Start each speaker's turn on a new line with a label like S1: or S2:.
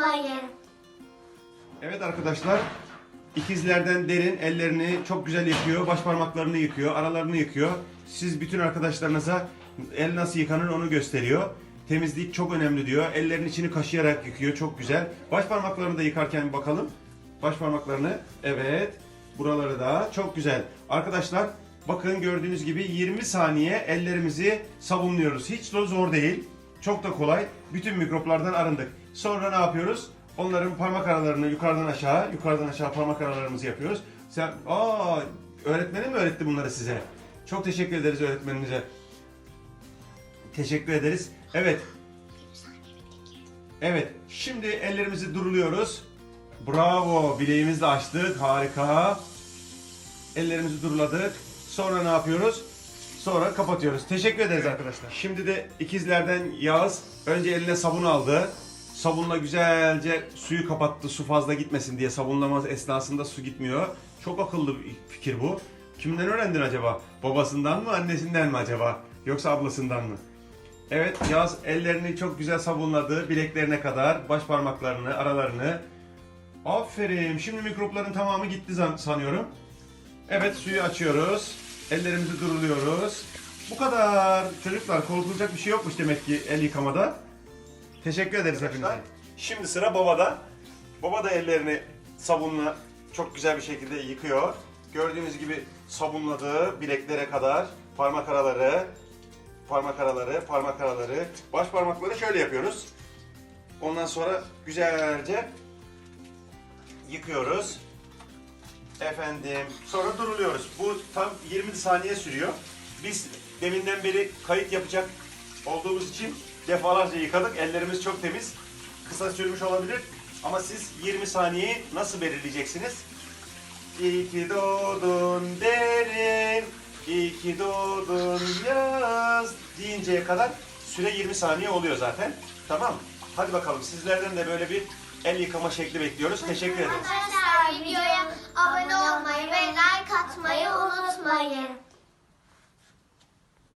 S1: unutmayın.
S2: Evet arkadaşlar, ikizlerden derin ellerini çok güzel yıkıyor, baş parmaklarını yıkıyor, aralarını yıkıyor. Siz bütün arkadaşlarınıza el nasıl yıkanır onu gösteriyor. Temizlik çok önemli diyor. Ellerin içini kaşıyarak yıkıyor, çok güzel. Baş parmaklarını da yıkarken bakalım. Baş parmaklarını, evet. Buraları da çok güzel. Arkadaşlar, bakın gördüğünüz gibi 20 saniye ellerimizi sabunluyoruz. Hiç de zor değil. Çok da kolay. Bütün mikroplardan arındık. Sonra ne yapıyoruz? Onların parmak aralarını yukarıdan aşağı, yukarıdan aşağı parmak aralarımızı yapıyoruz. Sen, aa, öğretmenim mi öğretti bunları size? Çok teşekkür ederiz öğretmeninize. Teşekkür ederiz. Evet. Evet. Şimdi ellerimizi duruluyoruz. Bravo. Bileğimizi açtık. Harika. Ellerimizi duruladık. Sonra ne yapıyoruz? Sonra kapatıyoruz. Teşekkür ederiz arkadaşlar. Şimdi de ikizlerden Yağız önce eline sabun aldı. Sabunla güzelce suyu kapattı. Su fazla gitmesin diye sabunlama esnasında su gitmiyor. Çok akıllı bir fikir bu. Kimden öğrendin acaba? Babasından mı, annesinden mi acaba? Yoksa ablasından mı? Evet, Yağız ellerini çok güzel sabunladı. Bileklerine kadar, baş parmaklarını, aralarını. Aferin. Şimdi mikropların tamamı gitti sanıyorum. Evet suyu açıyoruz. Ellerimizi duruluyoruz. Bu kadar. Çocuklar korkulacak bir şey yokmuş demek ki el yıkamada. Teşekkür ederiz hepinize. Şimdi sıra babada. Baba da ellerini sabunla çok güzel bir şekilde yıkıyor. Gördüğünüz gibi sabunladı bileklere kadar. Parmak araları, parmak araları, parmak araları. Baş parmakları şöyle yapıyoruz. Ondan sonra güzelce yıkıyoruz. Efendim, sonra duruluyoruz. Bu tam 20 saniye sürüyor. Biz deminden beri kayıt yapacak olduğumuz için defalarca yıkadık. Ellerimiz çok temiz. Kısa sürmüş olabilir. Ama siz 20 saniyeyi nasıl belirleyeceksiniz? İyi ki doğdun derin, iyi ki doğdun yaz deyinceye kadar süre 20 saniye oluyor zaten. Tamam. Hadi bakalım sizlerden de böyle bir el yıkama şekli bekliyoruz. Teşekkür ederiz.
S1: Videoya abone olmayı ve like atmayı unutmayın.